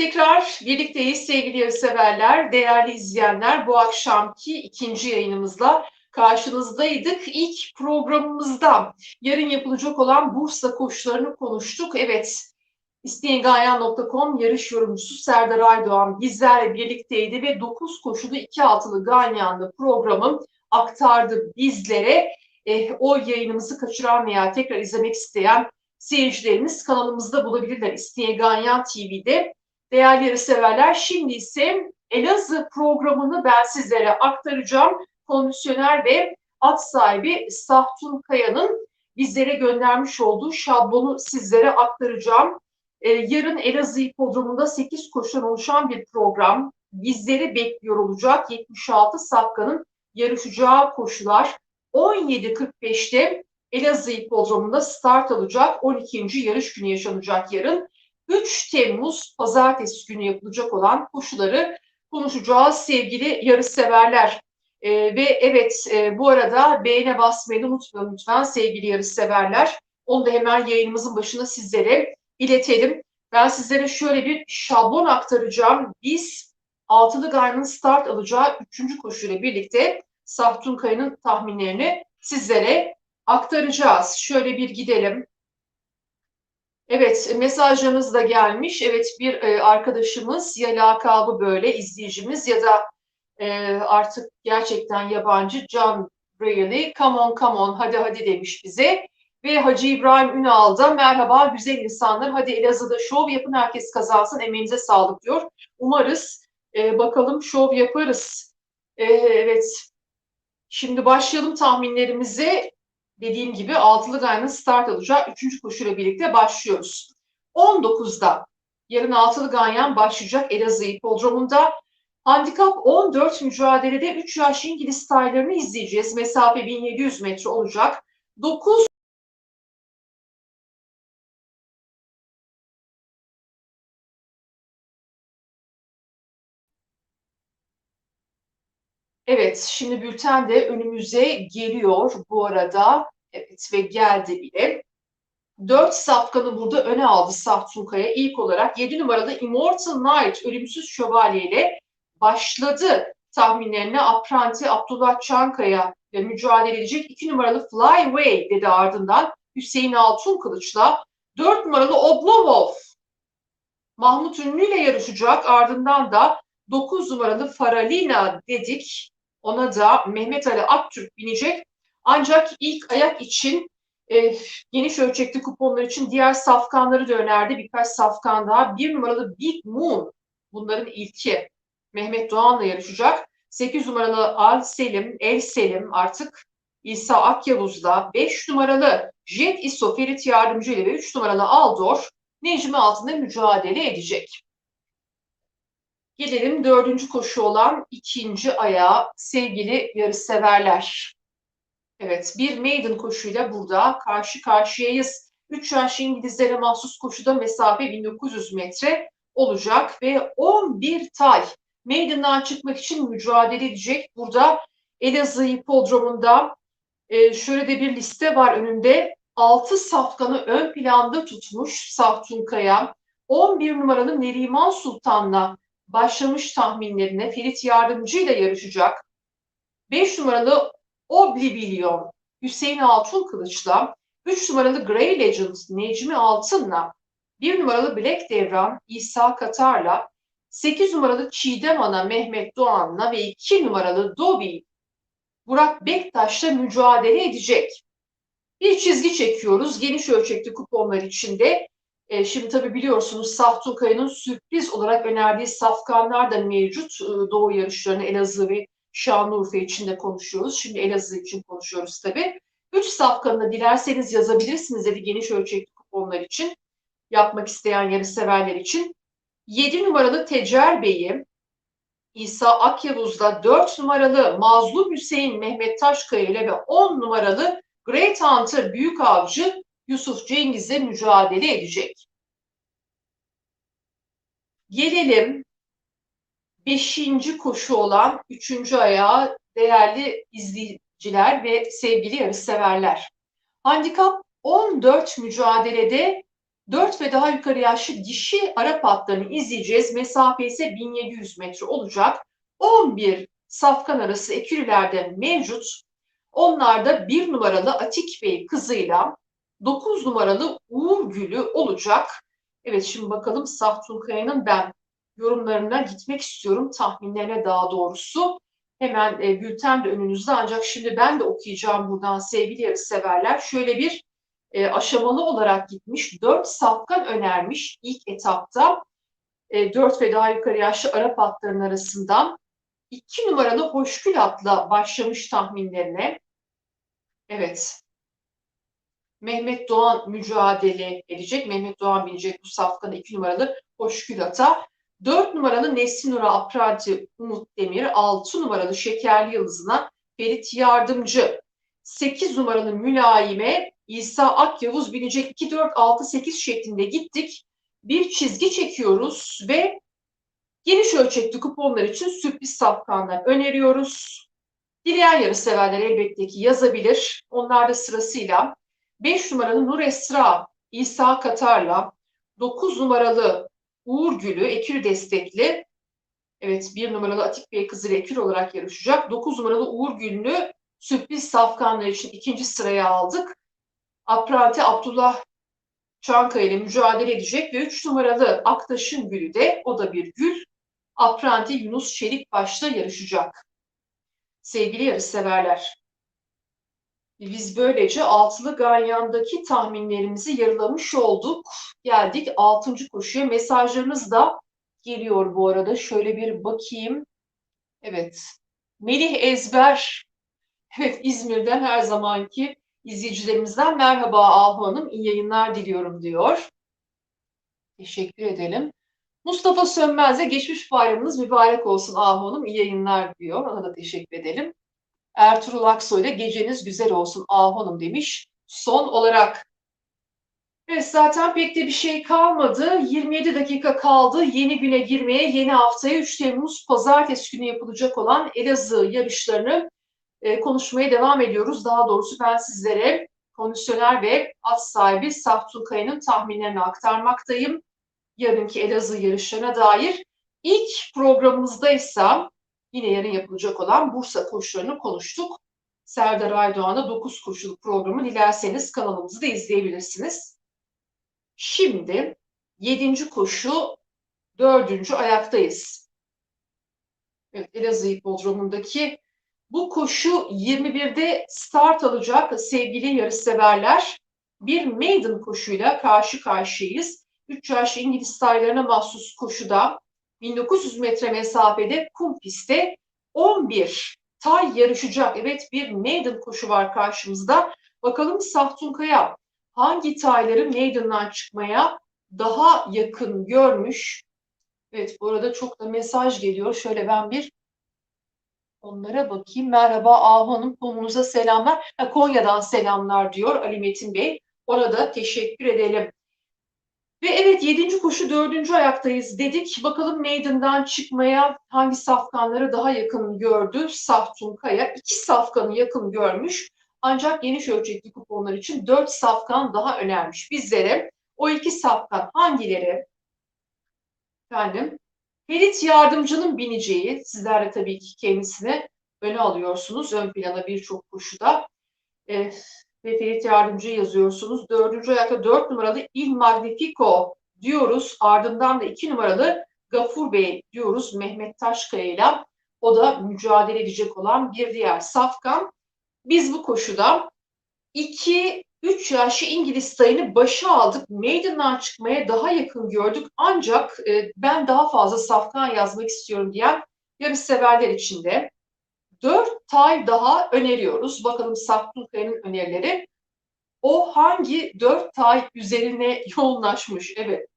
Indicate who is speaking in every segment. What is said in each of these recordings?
Speaker 1: Tekrar birlikteyiz sevgili yarışseverler, değerli izleyenler. Bu akşamki ikinci yayınımızla karşınızdaydık. İlk programımızda yarın yapılacak olan Bursa koşularını konuştuk. Evet, isteyenganyan.com yarış yorumcusu Serdar Aydoğan bizlerle birlikteydi ve 9 koşulu 2 altılı Ganyan'da programın aktardı bizlere. E, o yayınımızı kaçıran veya tekrar izlemek isteyen seyircilerimiz kanalımızda bulabilirler. İsteyen Ganyan TV'de. Değerli yarışseverler şimdi ise Elazığ programını ben sizlere aktaracağım. Kondisyoner ve at sahibi Sahtun Kaya'nın bizlere göndermiş olduğu şablonu sizlere aktaracağım. Ee, yarın Elazığ Hipodromu'nda 8 koşudan oluşan bir program bizleri bekliyor olacak. 76 safkanın yarışacağı koşular 17.45'te Elazığ Hipodromu'nda start alacak. 12. yarış günü yaşanacak yarın. 3 Temmuz pazartesi günü yapılacak olan koşuları konuşacağız sevgili yarışseverler. Ee, ve evet e, bu arada beğene basmayı unutmayın lütfen sevgili yarışseverler. Onu da hemen yayınımızın başına sizlere iletelim. Ben sizlere şöyle bir şablon aktaracağım. Biz Altılı Gayrı'nın start alacağı 3. koşuyla birlikte Sahtun Kaya'nın tahminlerini sizlere aktaracağız. Şöyle bir gidelim. Evet, mesajlarınız da gelmiş. Evet, bir e, arkadaşımız ya lakabı böyle izleyicimiz ya da e, artık gerçekten yabancı John Braley, come on come on hadi hadi demiş bize. Ve Hacı İbrahim Ünal da merhaba güzel insanlar hadi Elazığ'da şov yapın herkes kazansın emeğinize sağlık diyor. Umarız e, bakalım şov yaparız. E, evet, şimdi başlayalım tahminlerimize dediğim gibi altılı gayrının start alacağı üçüncü koşuyla birlikte başlıyoruz. 19'da yarın altılı ganyan başlayacak Elazığ Hipodromu'nda. Handikap 14 mücadelede 3 yaş İngiliz staylarını izleyeceğiz. Mesafe 1700 metre olacak. 9 Evet, şimdi bülten de önümüze geliyor bu arada. Evet ve geldi bile. Dört safkanı burada öne aldı Saftunkaya. İlk olarak 7 numaralı Immortal Knight ölümsüz şövalye ile başladı tahminlerine. Apranti Abdullah Çankaya ile mücadele edecek. 2 numaralı Flyway dedi ardından Hüseyin Altun Kılıç'la. 4 numaralı Oblomov Mahmut Ünlü ile yarışacak. Ardından da 9 numaralı Faralina dedik. Ona da Mehmet Ali Aktürk binecek. Ancak ilk ayak için e, geniş ölçekli kuponlar için diğer safkanları da önerdi. Birkaç safkan daha. Bir numaralı Big Moon bunların ilki. Mehmet Doğan'la yarışacak. 8 numaralı Al Selim, El Selim artık İsa Akyavuz'la 5 numaralı Jet İso Ferit Yardımcı ile ve 3 numaralı Aldor Necmi altında mücadele edecek. Gelelim dördüncü koşu olan ikinci ayağa sevgili yarışseverler. Evet bir maiden koşuyla burada karşı karşıyayız. 3 yaş İngilizlere mahsus koşuda mesafe 1900 metre olacak ve 11 tay maiden'dan çıkmak için mücadele edecek. Burada Elazığ Hipodromu'nda e, şöyle de bir liste var önünde. 6 safkanı ön planda tutmuş Sahtun Kaya. 11 numaralı Neriman Sultan'la başlamış tahminlerine Ferit Yardımcı ile yarışacak. 5 numaralı Oblivion Hüseyin Altun Kılıç'la, 3 numaralı Grey Legend Necmi Altın'la, 1 numaralı Black Devran İsa Katar'la, 8 numaralı Çiğdem Ana Mehmet Doğan'la ve 2 numaralı Dobi Burak Bektaş'la mücadele edecek. Bir çizgi çekiyoruz geniş ölçekli kuponlar içinde. E, şimdi tabii biliyorsunuz Saftun Kaya'nın sürpriz olarak önerdiği safkanlar da mevcut. E, Doğu yarışlarını Elazığ ve Şanlıurfa için de konuşuyoruz. Şimdi Elazığ için konuşuyoruz tabii. Üç safkanını dilerseniz yazabilirsiniz dedi geniş ölçekli kuponlar için. Yapmak isteyen yarışseverler için. 7 numaralı Tecer Bey'i, İsa Akyavuz'da 4 numaralı Mazlum Hüseyin Mehmet Taşkaya ile ve 10 numaralı Great Hunter Büyük Avcı Yusuf Cengiz'le mücadele edecek. Gelelim beşinci koşu olan üçüncü ayağa değerli izleyiciler ve sevgili yarışseverler. Handikap 14 mücadelede 4 ve daha yukarı yaşlı dişi Arap atlarını izleyeceğiz. Mesafe ise 1700 metre olacak. 11 safkan arası ekürilerde mevcut. Onlarda bir numaralı Atik Bey kızıyla 9 numaralı Uğur Gülü olacak. Evet şimdi bakalım Sahtun Kaya'nın ben yorumlarına gitmek istiyorum. Tahminlerine daha doğrusu. Hemen e, bülten de önünüzde ancak şimdi ben de okuyacağım buradan sevgili yarışseverler. Şöyle bir e, aşamalı olarak gitmiş. Dört safkan önermiş ilk etapta. E, dört ve daha yukarı yaşlı Arap atların arasından. iki numaralı Hoşgül atla başlamış tahminlerine. Evet. Mehmet Doğan mücadele edecek. Mehmet Doğan binecek bu safkan iki numaralı Hoşgül ata. 4 numaralı Nesrin Nura Apranti Umut Demir, 6 numaralı Şekerli Yıldız'ına Ferit Yardımcı, 8 numaralı Mülayime İsa Akyavuz binecek 2, 4, 6, 8 şeklinde gittik. Bir çizgi çekiyoruz ve geniş ölçekli kuponlar için sürpriz safkanlar öneriyoruz. Dileyen yarı severler elbette ki yazabilir. Onlar da sırasıyla 5 numaralı Nur Esra İsa Katar'la 9 numaralı Uğur Gülü Ekür destekli. Evet bir numaralı Atik Bey kızı Ekür olarak yarışacak. 9 numaralı Uğur Gül'ünü sürpriz safkanlar için ikinci sıraya aldık. Aprati Abdullah Çankaya ile mücadele edecek ve 3 numaralı Aktaş'ın gülü de o da bir gül. Apranti Yunus Çelik başta yarışacak. Sevgili yarışseverler. Biz böylece altılı ganyandaki tahminlerimizi yarılamış olduk. Geldik altıncı koşuya. Mesajlarınız da geliyor bu arada. Şöyle bir bakayım. Evet. Melih Ezber. Evet İzmir'den her zamanki izleyicilerimizden merhaba Ahu Hanım. İyi yayınlar diliyorum diyor. Teşekkür edelim. Mustafa Sönmez'e geçmiş bayramınız mübarek olsun Ahu Hanım. İyi yayınlar diyor. Ona da teşekkür edelim. Ertuğrul Aksoy ile geceniz güzel olsun Ahonum demiş. Son olarak Evet zaten pek de bir şey kalmadı. 27 dakika kaldı yeni güne girmeye, yeni haftaya 3 Temmuz pazartesi günü yapılacak olan Elazığ yarışlarını e, konuşmaya devam ediyoruz. Daha doğrusu ben sizlere kondisyoner ve at sahibi Sahtun Kaya'nın tahminlerini aktarmaktayım. Yarınki Elazığ yarışlarına dair. İlk programımızda ise yine yarın yapılacak olan Bursa koşularını konuştuk. Serdar Aydoğan'a 9 koşuluk programı dilerseniz kanalımızı da izleyebilirsiniz. Şimdi 7. koşu 4. ayaktayız. Evet, Elazığ Hipodromu'ndaki bu koşu 21'de start alacak sevgili yarışseverler. Bir maiden koşuyla karşı karşıyayız. 3 yaş İngiliz staylarına mahsus koşuda 1900 metre mesafede kum pistte 11 tay yarışacak. Evet bir maiden koşu var karşımızda. Bakalım Sahtunkaya hangi tayları maiden'dan çıkmaya daha yakın görmüş. Evet bu arada çok da mesaj geliyor. Şöyle ben bir onlara bakayım. Merhaba Ahu Hanım konunuza selamlar. Konya'dan selamlar diyor Ali Metin Bey. Orada teşekkür edelim. Ve evet yedinci koşu dördüncü ayaktayız dedik. Bakalım meydandan çıkmaya hangi safkanları daha yakın gördü? Saftun Kaya iki safkanı yakın görmüş. Ancak geniş ölçekli kuponlar için dört safkan daha önermiş bizlere. O iki safkan hangileri? Efendim, Ferit yardımcının bineceği, sizler de tabii ki kendisini öne alıyorsunuz. Ön plana birçok koşuda. E, ve Ferit Yardımcı yazıyorsunuz. Dördüncü ayakta dört numaralı Il Magnifico diyoruz. Ardından da iki numaralı Gafur Bey diyoruz Mehmet Taşkaya. O da mücadele edecek olan bir diğer safkan. Biz bu koşuda 2 3 yaşlı İngiliz sayını başa aldık. Maiden'dan çıkmaya daha yakın gördük. Ancak e, ben daha fazla safkan yazmak istiyorum diyen yarış severler için de dört tay daha öneriyoruz. Bakalım Saklukaya'nın önerileri. O hangi dört tay üzerine yoğunlaşmış? Evet.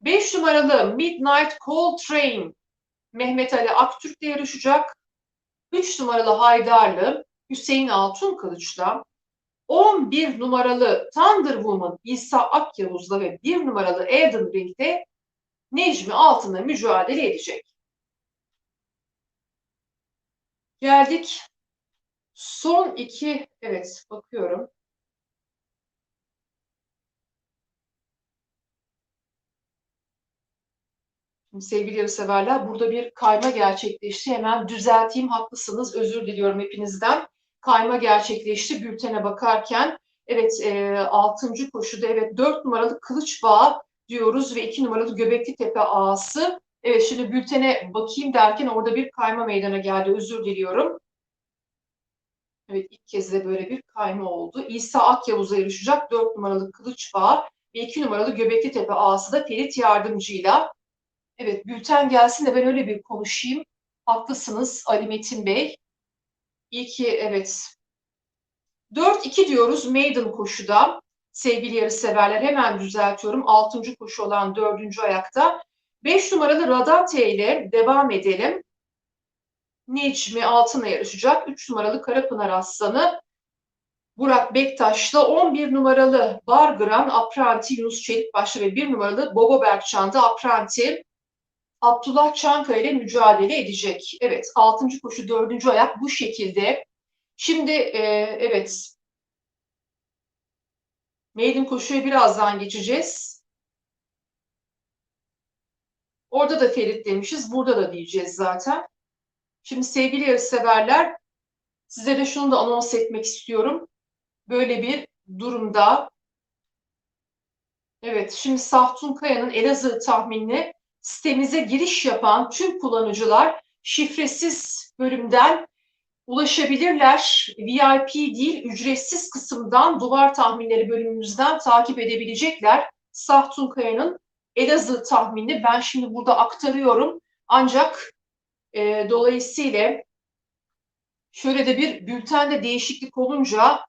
Speaker 1: Beş numaralı Midnight Call Train Mehmet Ali Aktürk'le yarışacak. Üç numaralı Haydarlı Hüseyin Altun Kılıç'la 11 numaralı Thunder Woman İsa Akyavuz'la ve 1 numaralı Eden Ring'de Necmi Altın'la mücadele edecek. Geldik son iki, evet bakıyorum. sevgili yarıseverler burada bir kayma gerçekleşti. Hemen düzelteyim haklısınız özür diliyorum hepinizden. Kayma gerçekleşti bültene bakarken. Evet e, 6. koşuda evet 4 numaralı kılıç bağı diyoruz ve 2 numaralı göbekli tepe ağası Evet şimdi bültene bakayım derken orada bir kayma meydana geldi. Özür diliyorum. Evet ilk kez de böyle bir kayma oldu. İsa Akyavuz'a yarışacak 4 numaralı Kılıç Bağı ve 2 numaralı Göbekli Tepe Ağası da Ferit Yardımcı'yla. Evet bülten gelsin de ben öyle bir konuşayım. Haklısınız Ali Metin Bey. İyi ki evet. 4-2 diyoruz maiden koşuda. Sevgili yarışseverler hemen düzeltiyorum. 6. koşu olan 4. ayakta. 5 numaralı Radate ile devam edelim. Necmi Altın'la yarışacak. 3 numaralı Karapınar Aslanı Burak Bektaş'la 11 numaralı Bargran Apranti Yunus Çelikbaşlı ve 1 numaralı Bobo Berkçan'da Apranti Abdullah Çankaya ile mücadele edecek. Evet 6. koşu 4. ayak bu şekilde. Şimdi e, evet maiden koşuya birazdan geçeceğiz. Orada da Ferit demişiz. Burada da diyeceğiz zaten. Şimdi sevgili yarışseverler size de şunu da anons etmek istiyorum. Böyle bir durumda Evet, şimdi Sahtun Kaya'nın Elazığ tahminini sitemize giriş yapan tüm kullanıcılar şifresiz bölümden ulaşabilirler. VIP değil, ücretsiz kısımdan duvar tahminleri bölümümüzden takip edebilecekler. Sahtun Kaya'nın Elazığ tahminini ben şimdi burada aktarıyorum. Ancak e, dolayısıyla şöyle de bir bültende değişiklik olunca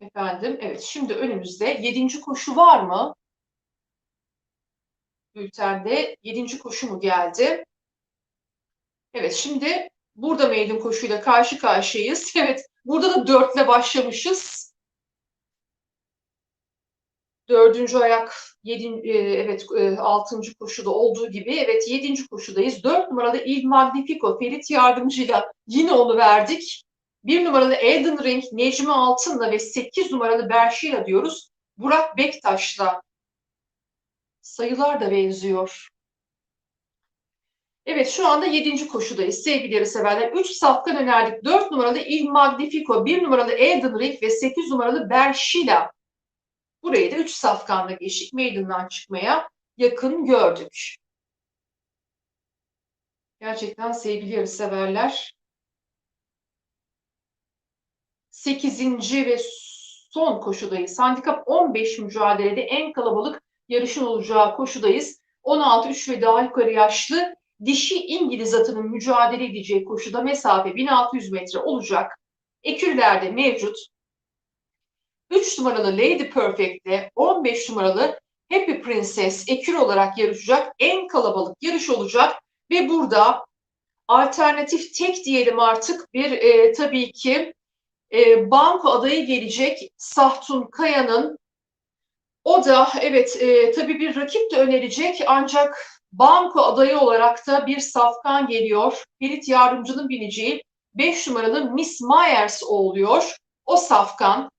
Speaker 1: efendim evet şimdi önümüzde yedinci koşu var mı? Bültende yedinci koşu mu geldi? Evet şimdi burada maiden koşuyla karşı karşıyayız. Evet burada da dörtle başlamışız. Dördüncü ayak, yedi, e, evet e, altıncı koşuda olduğu gibi evet yedinci koşudayız. Dört numaralı Il Magnifico Ferit yardımcıyla yine onu verdik. Bir numaralı Elden Ring Necmi Altın'la ve sekiz numaralı Berşila diyoruz. Burak Bektaş'la sayılar da benziyor. Evet şu anda 7. koşudayız sevgili yarışseverler. 3 safkan önerdik. 4 numaralı Il Magnifico, 1 numaralı Elden Ring ve 8 numaralı Berşila. Burayı da 3 safkanla geçtik. Maiden'dan çıkmaya yakın gördük. Gerçekten sevgili yarışseverler. 8. ve son koşudayız. Handikap 15 mücadelede en kalabalık yarışın olacağı koşudayız. 16 3 ve daha yukarı yaşlı dişi İngiliz atının mücadele edeceği koşuda mesafe 1600 metre olacak. Ekürlerde mevcut. 3 numaralı Lady Perfect'te 15 numaralı Happy Princess ekür olarak yarışacak. En kalabalık yarış olacak ve burada alternatif tek diyelim artık bir e, tabii ki e, banko adayı gelecek Sahtun Kaya'nın o da evet e, tabii bir rakip de önerecek ancak banko adayı olarak da bir safkan geliyor. Ferit Yardımcı'nın bineceği 5 numaralı Miss Myers oluyor. O safkan.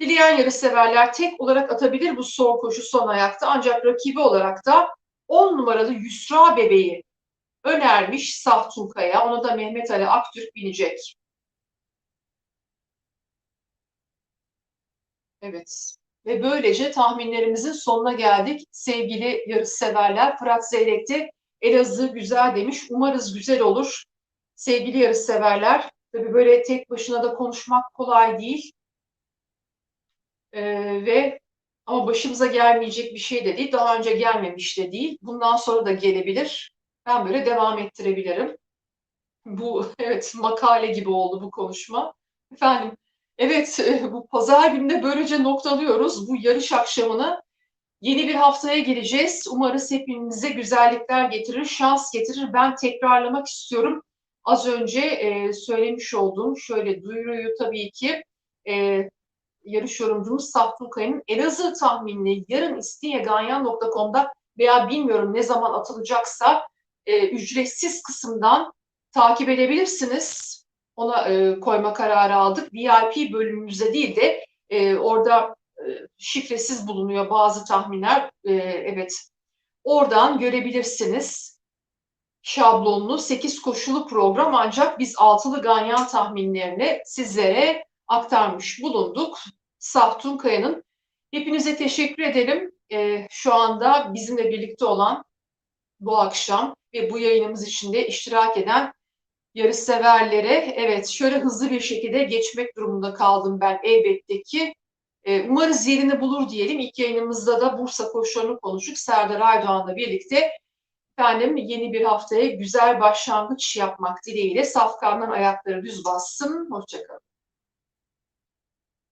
Speaker 1: Dileyen yarışseverler tek olarak atabilir bu son koşu son ayakta. Ancak rakibi olarak da 10 numaralı Yusra bebeği önermiş Sahtunkaya. Ona da Mehmet Ali Aktürk binecek. Evet. Ve böylece tahminlerimizin sonuna geldik. Sevgili yarışseverler, Fırat Zeyrek Elazığ güzel demiş. Umarız güzel olur. Sevgili yarışseverler, tabii böyle tek başına da konuşmak kolay değil. Ee, ve ama başımıza gelmeyecek bir şey de değil. Daha önce gelmemiş de değil. Bundan sonra da gelebilir. Ben böyle devam ettirebilirim. Bu evet makale gibi oldu bu konuşma. Efendim Evet, bu pazar gününde böylece noktalıyoruz bu yarış akşamını. Yeni bir haftaya gireceğiz. Umarız hepimize güzellikler getirir, şans getirir. Ben tekrarlamak istiyorum. Az önce e, söylemiş olduğum şöyle duyuruyu tabii ki e, yarış yorumcumuz Saftun Kaya'nın Elazığ tahminini yarın istinyeganyan.com'da veya bilmiyorum ne zaman atılacaksa e, ücretsiz kısımdan takip edebilirsiniz ona e, koyma kararı aldık. VIP bölümümüzde değil de e, orada e, şifresiz bulunuyor bazı tahminler. E, evet, oradan görebilirsiniz şablonlu 8 koşulu program ancak biz altılı ganyan tahminlerini sizlere aktarmış bulunduk. Sahtun Kaya'nın. Hepinize teşekkür ederim. E, şu anda bizimle birlikte olan bu akşam ve bu yayınımız içinde iştirak eden yarışseverlere evet şöyle hızlı bir şekilde geçmek durumunda kaldım ben elbette ki. E, umarız yerini bulur diyelim. İlk yayınımızda da Bursa koşularını konuştuk. Serdar Aydoğan'la birlikte efendim yeni bir haftaya güzel başlangıç yapmak dileğiyle safkandan ayakları düz bassın. Hoşçakalın.